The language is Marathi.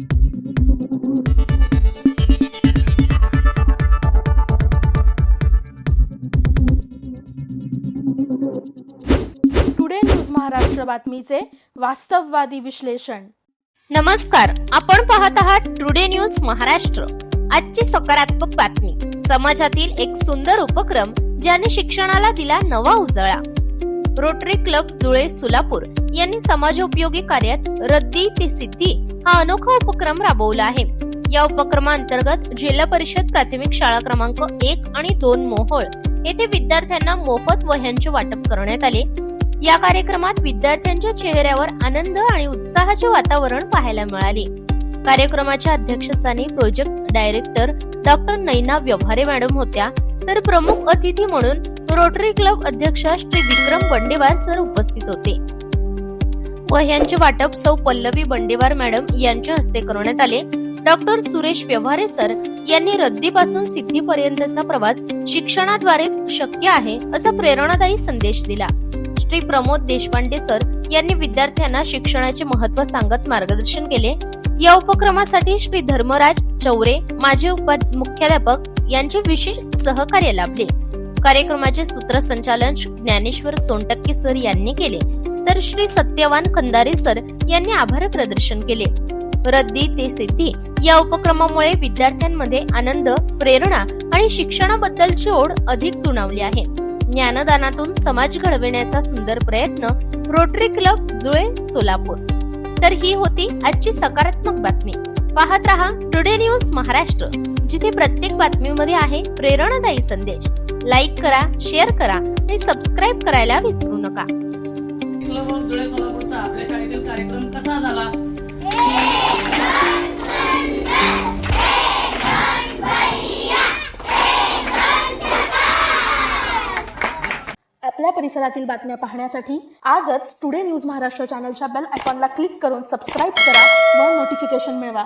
टुडे न्यूज महाराष्ट्र बातमीचे वास्तववादी विश्लेषण नमस्कार आपण पाहत आहात टुडे न्यूज महाराष्ट्र आजची सकारात्मक बातमी. समाजातील एक सुंदर उपक्रम ज्याने शिक्षणाला दिला नवा उजळा. रोटरी क्लब जुळे सोलापूर यांनी समाजोपयोगी कार्यात रद्दी ते सिद्धी हा अनोखा उपक्रम राबवला आहे. या उपक्रमांतर्गत जिल्हा परिषद प्राथमिक शाळा क्रमांक एक आणि दोन मोहोळ येथे विद्यार्थ्यांना मोफत वह्यांचे वाटप करण्यात आले. या कार्यक्रमात विद्यार्थ्यांच्या चेहऱ्यावर आनंद आणि उत्साहाचे वातावरण पाहायला मिळाले. कार्यक्रमाच्या अध्यक्षस्थानी project director doctor Naina Vyavahare madam होत्या तर प्रमुख अतिथी म्हणून रोटरी क्लब अध्यक्ष श्री विक्रम बंडेवार सर उपस्थित होते. व यांचे वाटप सौ पल्लवी बंडेवार मॅडम यांच्या हस्ते करण्यात आले. डॉक्टर सुरेश व्यवहारे सर यांनी रद्दीपासून सिद्धीपर्यंतचा प्रवास शिक्षणाद्वारेच शक्य आहे असा प्रेरणादायी संदेश दिला. श्री प्रमोद देशपांडे सर यांनी विद्यार्थ्यांना शिक्षणाचे महत्त्व सांगत मार्गदर्शन केले. या उपक्रमासाठी श्री धर्मराज चौरे माजी उपा मुख्याध्यापक यांचे विशेष सहकार्य लाभले. कार्यक्रमाचे सूत्रसंचालन ज्ञानेश्वर सोनटक्के सर यांनी केले. तर श्री सत्यवान खंदारे सर यांनी आभार प्रदर्शन केले. रद्दी ते सिद्धी या उपक्रमामुळे विद्यार्थ्यांमध्ये आनंद प्रेरणा आणि शिक्षणाबद्दलची ओढ अधिक तुणावली आहे. ज्ञानदानातून समाज घडविण्याचा सुंदर प्रयत्न रोटरी क्लब जुळे सोलापूर. तर ही होती आजची सकारात्मक बातमी. पाहत रहा टुडे न्यूज महाराष्ट्र जिथे प्रत्येक बातमीमध्ये आहे प्रेरणादायी संदेश. लाईक करा शेअर करा आणि सबस्क्राईब करायला विसरू नका. जुळे सोलापूरचा आपल्या शाळेतील कार्यक्रम कसा झाला? आपल्या परिसरातील बातम्या पाहण्यासाठी आजच टुडे न्यूज महाराष्ट्र चॅनलच्या बेल आयकॉनला क्लिक करून सबस्क्राईब करा व नोटिफिकेशन मिळवा.